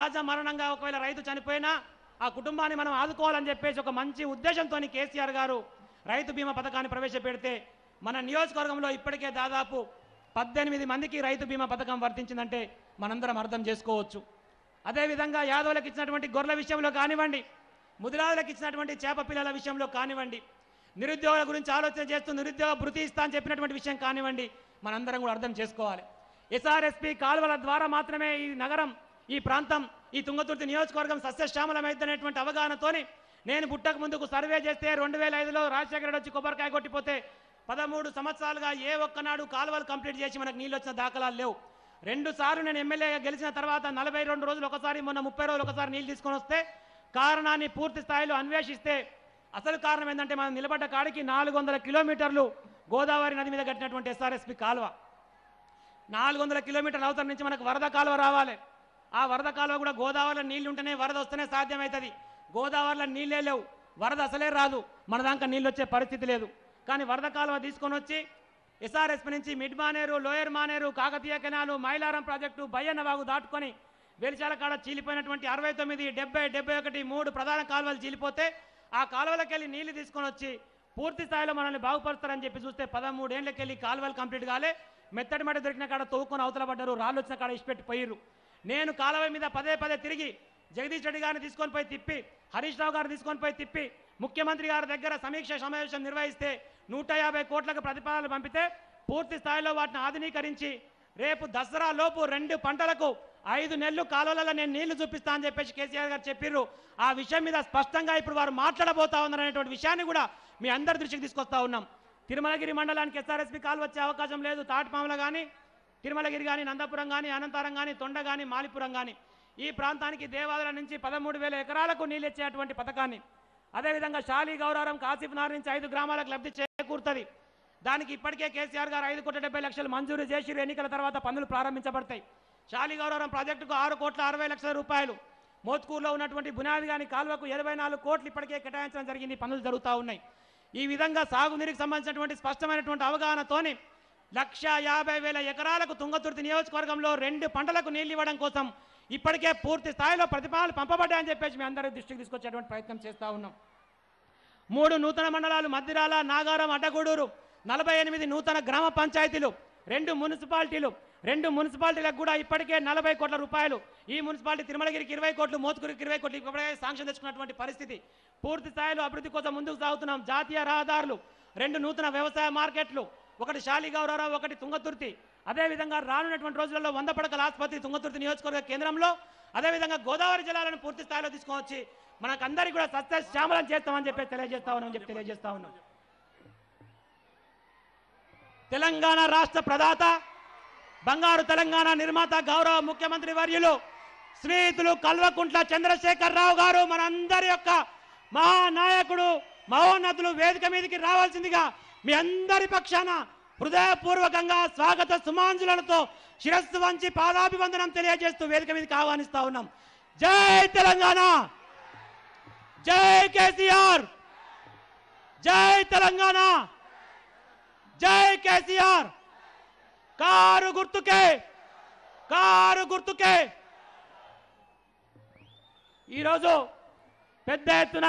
సహజ మరణంగా ఒకవేళ రైతు చనిపోయినా ఆ కుటుంబాన్ని మనం ఆదుకోవాలని చెప్పేసి ఒక మంచి ఉద్దేశంతో కేసీఆర్ గారు రైతు బీమా పథకాన్ని ప్రవేశపెడితే మన నియోజకవర్గంలో ఇప్పటికే దాదాపు పద్దెనిమిది మందికి రైతు బీమా పథకం వర్తించిందంటే మనందరం అర్థం చేసుకోవచ్చు. అదేవిధంగా యాదవులకు ఇచ్చినటువంటి గొర్రెల విషయంలో కానివ్వండి ముదిరాదులకు ఇచ్చినటువంటి చేప పిల్లల విషయంలో కానివ్వండి నిరుద్యోగుల గురించి ఆలోచన చేస్తూ నిరుద్యోగ భృతి ఇస్తా అని చెప్పినటువంటి విషయం కానివ్వండి మనందరం కూడా అర్థం చేసుకోవాలి. ఎస్ఆర్ఎస్పి కాలువల ద్వారా మాత్రమే ఈ నగరం ఈ ప్రాంతం ఈ తుంగతుర్తి నియోజకవర్గం సస్యశ్యామలమైద్దనేటువంటి అవగాహనతోని నేను పుట్టక ముందుకు సర్వే చేస్తే రెండు వేల ఐదులో రాజశేఖర రెడ్డి వచ్చి కొబ్బరికాయ కొట్టిపోతే పదమూడు సంవత్సరాలుగా ఏ ఒక్కనాడు కాలువలు కంప్లీట్ చేసి మనకు నీళ్ళు వచ్చిన దాఖలాలు లేవు. రెండు సార్లు నేను ఎమ్మెల్యేగా గెలిచిన తర్వాత నలభై రెండు రోజులు ఒకసారి మొన్న ముప్పై రోజులు ఒకసారి నీళ్ళు తీసుకొని వస్తే కారణాన్ని పూర్తి స్థాయిలో అన్వేషిస్తే అసలు కారణం ఏంటంటే మనం నిలబడ్డ కాడికి నాలుగు వందల కిలోమీటర్లు గోదావరి నది మీద కట్టినటువంటి ఎస్ఆర్ఎస్పి కాలువ. నాలుగు వందల కిలోమీటర్ల అవతల నుంచి మనకు వరద కాలువ రావాలి. ఆ వరద కాలువ కూడా గోదావరిలో నీళ్ళు ఉంటేనే వరద వస్తేనే సాధ్యమవుతుంది గోదావరిలో నీళ్ళే లేవు. వరద అసలే రాదు. మన దాకా నీళ్ళు వచ్చే పరిస్థితి లేదు. కానీ వరద కాలువ తీసుకొని వచ్చి ఎస్ఆర్ఎస్పీ నుంచి Mid Maneru Lower Maneru Kakatiya canal Mylaram project Bayyanna వాగు దాటుకొని వెలిచాల కాడ చీలిపోయినటువంటి అరవై తొమ్మిది డెబ్బై డెబ్బై ఒకటి మూడు ప్రధాన కాలువలు చీలిపోతే ఆ కాలువలకు వెళ్ళి నీళ్ళు తీసుకొని వచ్చి పూర్తి స్థాయిలో మనల్ని బాగుపరుస్తారని చెప్పి చూస్తే పదమూడేళ్ళకి వెళ్ళి కాలువలు కంప్లీట్ కాలే. మెత్తటి మట్టి దొరికిన కాడ తోవుకొని అవతల పడ్డారు. రాళ్ళు వచ్చిన కాడ ఇచ్చిపెట్టి పోయిర్రు. నేను కాలువ మీద పదే పదే తిరిగి జగదీష్ రెడ్డి గారిని తీసుకొని పోయి తిప్పి హరీష్ రావు గారిని తీసుకొని పోయి తిప్పి ముఖ్యమంత్రి గారి దగ్గర సమీక్ష సమావేశం నిర్వహిస్తే నూట యాభై కోట్లకు ప్రతిపాదనలు పంపితే పూర్తి స్థాయిలో వాటిని ఆధునీకరించి రేపు దసరా లోపు రెండు పంటలకు ఐదు నెలలు కాలువలలో నేను నీళ్ళు చూపిస్తా అని చెప్పేసి కేసీఆర్ గారు చెప్పిర్రు. ఆ విషయం మీద స్పష్టంగా ఇప్పుడు వారు మాట్లాడబోతా ఉన్నారు అనేటువంటి విషయాన్ని కూడా మీ అందరి దృష్టికి తీసుకొస్తా ఉన్నాం. తిరుమలగిరి మండలానికి ఎస్ఆర్ఎస్పి కాలు వచ్చే అవకాశం లేదు తాటిపాములు కానీ తిరుమలగిరి కానీ నందపురం కానీ అనంతరం కానీ తొండ కానీ మాలిపురం కానీ ఈ ప్రాంతానికి దేవాలయం నుంచి పదమూడు వేల ఎకరాలకు నీళ్ళు ఇచ్చేటువంటి పథకాన్ని. అదేవిధంగా షాలి గౌరవరం కాసిఫ్నార్ నుంచి ఐదు గ్రామాలకు లబ్ధి చేకూరుతుంది. దానికి ఇప్పటికే కేసీఆర్ గారు ఐదు కోట్ల డెబ్బై లక్షలు మంజూరు చేసి ఎన్నికల తర్వాత పనులు ప్రారంభించబడతాయి. షాలి గౌరవరం ప్రాజెక్టుకు ఆరు కోట్ల అరవై లక్షల రూపాయలు. మోత్కూరులో ఉన్నటువంటి బునాది గాని కాలువకు ఇరవై నాలుగు కోట్లు ఇప్పటికే కేటాయించడం జరిగింది. పనులు జరుగుతూ ఉన్నాయి. ఈ విధంగా సాగునీరుకి సంబంధించినటువంటి స్పష్టమైనటువంటి అవగాహనతోనే లక్ష యాభై వేల ఎకరాలకు తుంగతుర్తి నియోజకవర్గంలో రెండు పంటలకు నీళ్ళు ఇవ్వడం కోసం ఇప్పటికే పూర్తి స్థాయిలో ప్రతిపాదనలు పంపబడ్డాయని చెప్పేసి మేము అందరి దృష్టికి తీసుకొచ్చేటువంటి ప్రయత్నం చేస్తూ ఉన్నాం. మూడు నూతన మండలాలు మద్దిరాల నాగారం అడ్డగూడూరు నలభై ఎనిమిది నూతన గ్రామ పంచాయతీలు రెండు మున్సిపాలిటీలు రెండు మున్సిపాలిటీలకు కూడా ఇప్పటికే నలభై కోట్ల రూపాయలు. ఈ మున్సిపాలిటీ తిరుమలగిరికి ఇరవై కోట్లు మోత్కూరికి ఇరవై కోట్లు ఇప్పటికే శాంక్షన్ తెచ్చుకున్నటువంటి పరిస్థితి. పూర్తి స్థాయిలో అభివృద్ధి కోసం ముందుకు సాగుతున్నాం. జాతీయ రహదారులు రెండు నూతన వ్యవసాయ మార్కెట్లు ఒకటి శాలిగౌరవరావు ఒకటి తుంగతుర్తి. అదేవిధంగా రానున్నటువంటి రోజులలో వంద పడకల ఆసుపత్రి తుంగతుర్తి నియోజకవర్గ కేంద్రంలో అదేవిధంగా గోదావరి జిల్లాలను పూర్తి స్థాయిలో తీసుకొచ్చి మనకందరికీ కూడా సత్య శ్యామలం చేస్తామని చెప్పి తెలియజేస్తా ఉన్నాం చెప్పి తెలియజేస్తా ఉన్నాం. తెలంగాణ రాష్ట్ర ప్రదాత బంగారు తెలంగాణ నిర్మాత గౌరవ ముఖ్యమంత్రి వర్యులు శ్రీతులు కల్వకుంట్ల చంద్రశేఖర్ రావు గారు మనందరి యొక్క మహానాయకుడు మహోన్నతులు వేదిక మీదకి రావాల్సిందిగా మీ అందరి పక్షాన హృదయపూర్వకంగా స్వాగత సుమాంజులతో శిరస్సు వంచి పాదాభివందనం తెలియజేస్తూ వేదిక మీద ఆహ్వానిస్తా ఉన్నాం. జై తెలంగాణ! జై కేసీఆర్! జై తెలంగాణ! జై కేసీఆర్! కారు గుర్తుకే! కారు గుర్తుకే! ఈరోజు పెద్ద ఎత్తున